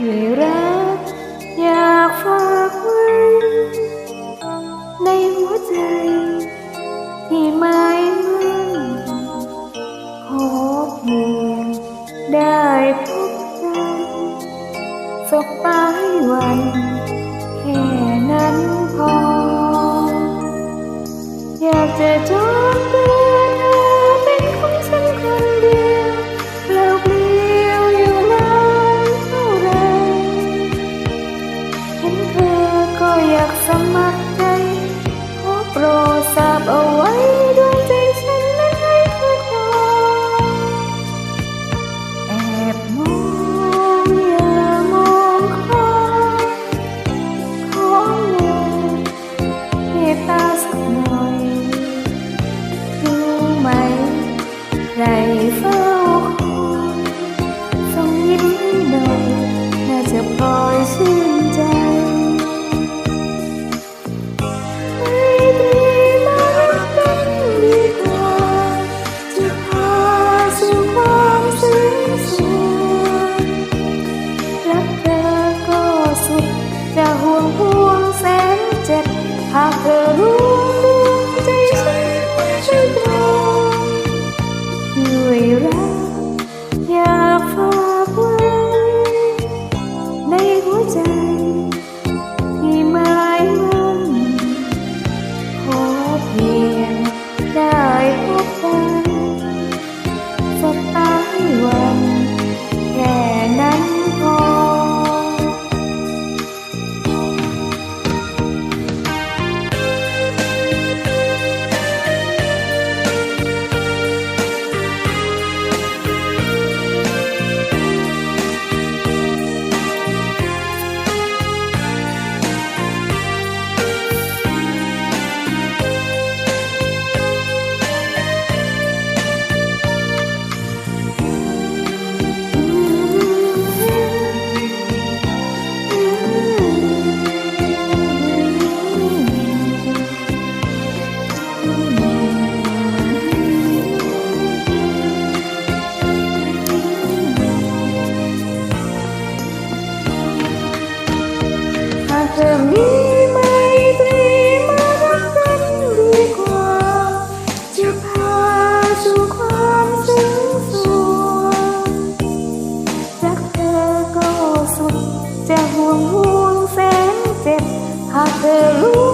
ด้วยรักอยากฝากไว้ในหัวใจที่ไม่มั่ มัครใจขอโปรดทราบเอาไว้ดวงใจฉันนั้นให้เธอคอยแอบมองอย่ามองคอยขอวอนเมตตาสักหน่อยรู้ไหมใครเฝ้าคอยส่งยิ้มให้หน่อยน่าจะพลอยชื่น หากเธอรู้ดวงใจฉันช่วยตรงด้วยรัก เธอมีไมตรีมารักกันดีกว่า จะพาสู่ความซึ้งสุขรักเธอก็สุดจะห่วงห่วงแสนเจ็บหากเธอรู้